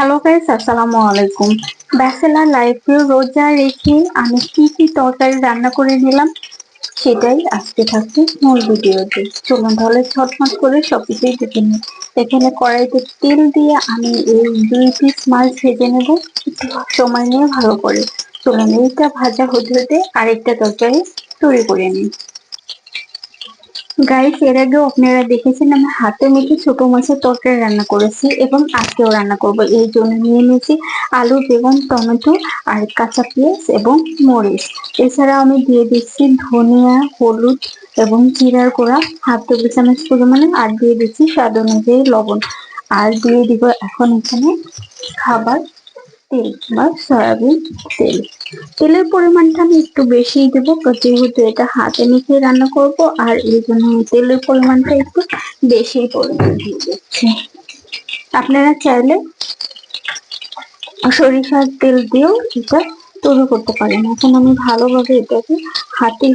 Hello guys আসসালামু আলাইকুম। Bachelor লাইফে রোজা রেখে আমি কি কি তরকারি রান্না করে নিলাম সেটাই আজকে থাকছে মূল ভিডিওতে। চলুন তাহলে ছটফট করে সবকিছুই দেখে নিই। এখানে কড়াইতে তেল দিয়ে আমি এই দুই পিস মাছ ভেজে নেব। সময় নিয়ে ভালো করে। চলুন এইটা ভাজা হতে হতে আরেকটা তরকারি তৈরি করে নিই। গাইস এর আগেও আপনারা দেখেছেন, আমি হাতে মেখে ছোট মাছের তরকারি রান্না করেছি এবং আজকেও রান্না করব। এই জন্য নিয়ে নিয়েছি আলু, বেগুন, টমেটো আর কাঁচা পেঁয়াজ এবং মরিচ। এছাড়া আমি দিয়ে দিচ্ছি ধনিয়া, হলুদ এবং জিরার গুঁড়া, হাফ টেবিল চামচ পরিমাণে আর দিয়ে দিচ্ছি স্বাদ অনুযায়ী লবণ। আর দিয়ে দিব এখন এখানে খাবার তেল বা সয়াবিন তেল। তেলের পরিমাণটা আমি একটু বেশি দেবো যেহেতু এটা হাতে মেখে রান্না করব, আর এই জন্য তেলের পরিমাণটা একটু বেশি পরিমাণ দিয়ে দিচ্ছি। আপনারা চাইলে সরিষার তেল দিয়েও এটা তৈরি করতে পারেন। এখন আমি ভালোভাবে এটাকে হাতে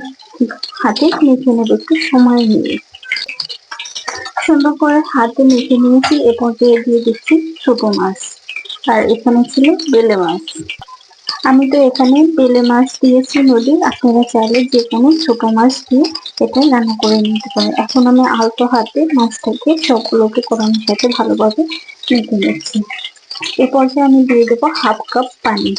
হাতে মেখে নেব, একটু সময় নিয়ে। সুন্দর করে হাতে মেখে নিয়েছি এরপর দিয়ে দিচ্ছি ছোট মাছ। আর এখানে ছিল বেলে মাছ। আমি তো এখানে বেলে মাছ দিয়েছি নদীর আপনারা চাইলে যে কোনো ছোট মাছ দিয়ে এটা রান্না করে নিতে পারেন। এখন আমি আলতো হাতে মাছটাকে সবগুলোকে কড়ানোর সাথে ভালোভাবে মেখে নিচ্ছি। এ পর্যায়ে আমি দিয়ে দেবো হাফ কাপ পানি।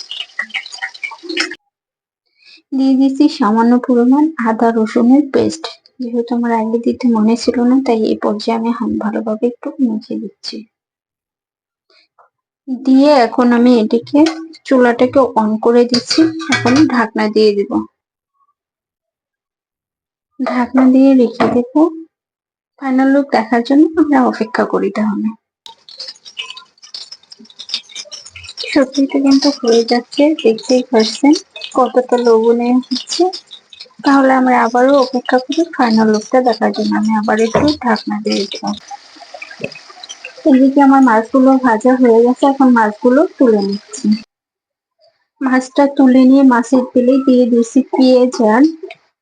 দিয়ে দিচ্ছি সামান্য পরিমাণ আদা রসুনের পেস্ট। যেহেতু আমার আগে দিতে মনে ছিল না, তাই এই পর্যায়ে আমি ভালোভাবে একটু মুছে দিচ্ছি। দিয়ে এখন আমি এটিকে চুলাটাকে অন করে দিচ্ছি। এখন ঢাকনা দিয়ে দিব। ঢাকনা দিয়ে রেখে দেব। ফাইনাল লুক দেখার জন্য আমরা অপেক্ষা করি তাহলে। সবজিটা কিন্তু হয়ে যাচ্ছে। দেখতেই পারছেন কতটা লবণে হচ্ছে। তাহলে আমরা আবারও অপেক্ষা করি ফাইনাল লুকটা দেখার জন্য। আমি আবার একটু ঢাকনা দিয়ে দিলাম। এদিকে আমার মাছগুলো ভাজা হয়ে গেছে, এখন মাছগুলো তুলে নিচ্ছি। মাছটা তুলে নিয়ে মাছের তেলে দিয়ে দিয়েছি পেঁয়াজ আর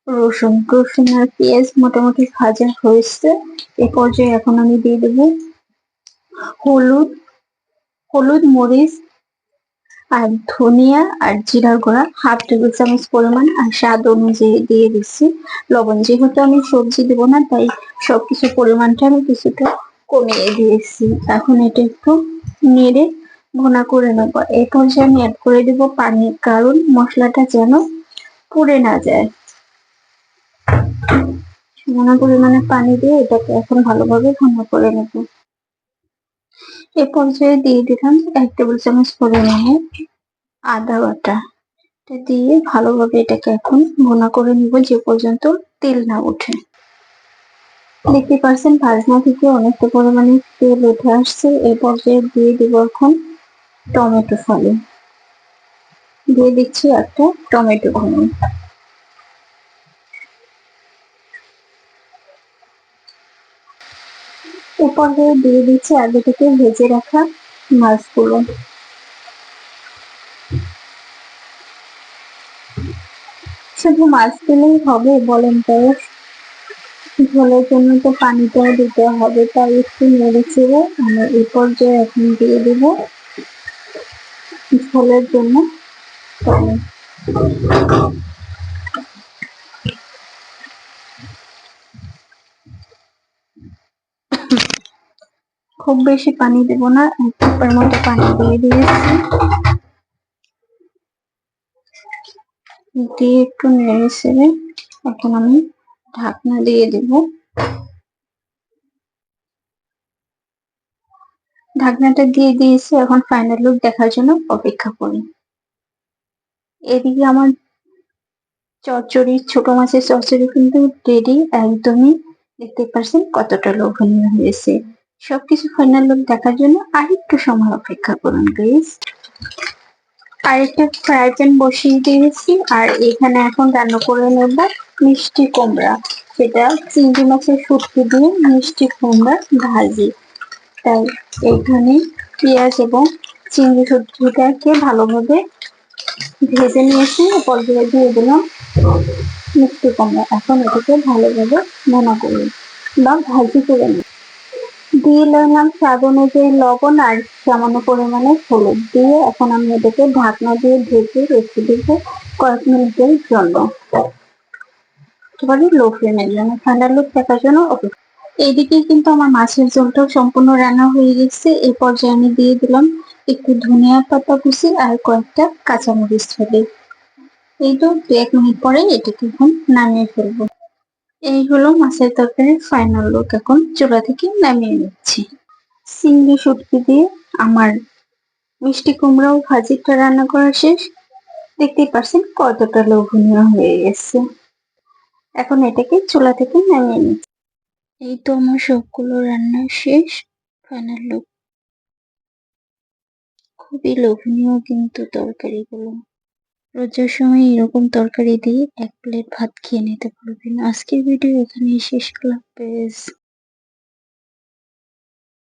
রসুন। রসুন আর পেঁয়াজ মোটামুটি ভাজা হয়েছে। এ পর্যায়ে এখন আমি দিয়ে দেব হলুদ হলুদ, মরিচ আর ধনিয়া আর জিরার গুঁড়া। হাফ টেবিল চামচ পরিমাণ আর স্বাদ অনুযায়ী দিয়ে দিচ্ছি। লবণ যেহেতু আমি সবজি দেবো না, তাই সবকিছু পরিমাণটা আমি কিছুটা কমিয়ে দিয়েছি। এখন এটা একটু নেড়ে ভোনা করে নেব। এই পর্যায়ে আমি অ্যাড করে দেব পানি, কারণ মশলাটা যেন পুড়ে না যায়। সামান্য পরিমাণে পানি দিয়ে এটাকে এখন ভালোভাবে ভোনা করে নেব। এ পর্যায়ে দিয়ে দিলাম এক টেবিল চামচ পরিমাণে আদা বাটা। এটা দিয়ে ভালোভাবে এটাকে এখন ভোনা করে নিব, যে পর্যন্ত তেল না ওঠে। দেখতে পাচ্ছেন ভাজনা থেকে অনেকটা পরিমাণে তেল উঠে আসছে। এই পর্যায়ে দিয়ে দিব এখন টমেটো ফলে। দিয়ে দিচ্ছি একটা টমেটো ভুনো এ পর্যায়ে দিয়ে দিচ্ছি আগে থেকে ভেজে রাখা মাছগুলো। শুধু মাছ দিলেই হবে বলেন তো। ঝোলের জন্য তো পানিটাও দিতে হবে, তাই একটু নেড়ে চেড়ে আমি এই পর্যায়ে এখন দিয়ে দেব ঝোলের জন্য। খুব বেশি পানি দেব না, এক কাপের মতো পানি দিয়ে দিয়েছি। দিয়ে একটু নেড়ে চেড়ে এখন আমি ঢাকনা দিয়ে দেব। ঢাকনাটা দিয়ে দিয়েছি, এখন ফাইনাল লুক দেখার জন্য অপেক্ষা করি। এদিকে আমার চচ্চড়ি, ছোট মাছের চচ্চড়ি কিন্তু রেডি একদমই দেখতে পাচ্ছেন কতটা লোভনীয় হয়েছে। সবকিছু ফাইনাল লুক দেখার জন্য আর একটু সময় অপেক্ষা করুন প্লিজ আরেকটা ফ্রাই প্যান বসিয়ে দিয়েছি, আর এখানে এখন রান্না করে নেব মিষ্টি কুমড়া। সেটা চিংড়ি মাছের শুটকি দিয়ে মিষ্টি কুমড়া ভাজি। তাই এখানে পেঁয়াজ এবং চিংড়ি শুটকিটাকে ভালোভাবে ভেজে নিয়েছি পর্যায়ে দিয়ে দিলাম মিষ্টি কুমড়া। এখন এটাকে ভালোভাবে মনে করি বা ভাজি করে নিই। দিয়ে নিলাম স্বাদ অনুযায়ী লবণ আর সামান্য পরিমাণে হলুদ দিয়ে এখন আমি এটাকে ঢাকনা দিয়ে ঢেকে রেখে দেবো কয়েক মিনিটের জন্য। একেবারে লো ফ্লেমে দিলাম ঠান্ডা লোক দেখার জন্য ওকে এইদিকে কিন্তু আমার মাছের ঝোলটাও সম্পূর্ণ রান্না হয়ে গেছে। এই পর্যায়ে আমি দিয়ে দিলাম একটু ধনিয়া পাতা কুচি আর কয়েকটা কাঁচামরিচ ফেলে এই তো দু এক মিনিট পরে এটাকে এখন নামিয়ে ফেলব। এই হলো মাছের তরকারির ফাইনাল লুক এখন চুলা থেকে নামিয়ে নিচ্ছি। চিংড়ি শুটকি দিয়ে আমার মিষ্টি কুমড়াও ভাজিটা রান্না করা শেষ। দেখতেই পারছেন কতটা লোভনীয় হয়ে গেছে। এখন এটাকে চুলা থেকে নামিয়ে নিচ্ছি। এই তো আমার সবগুলো রান্না শেষ ফাইনাল লুক খুবই লোভনীয় কিন্তু তরকারিগুলো। রোজার সময় এরকম তরকারি দিয়ে এক প্লেট ভাত খেয়ে নিতে পারবেন। আজকের ভিডিও এখানেই শেষ করলাম হাফেজ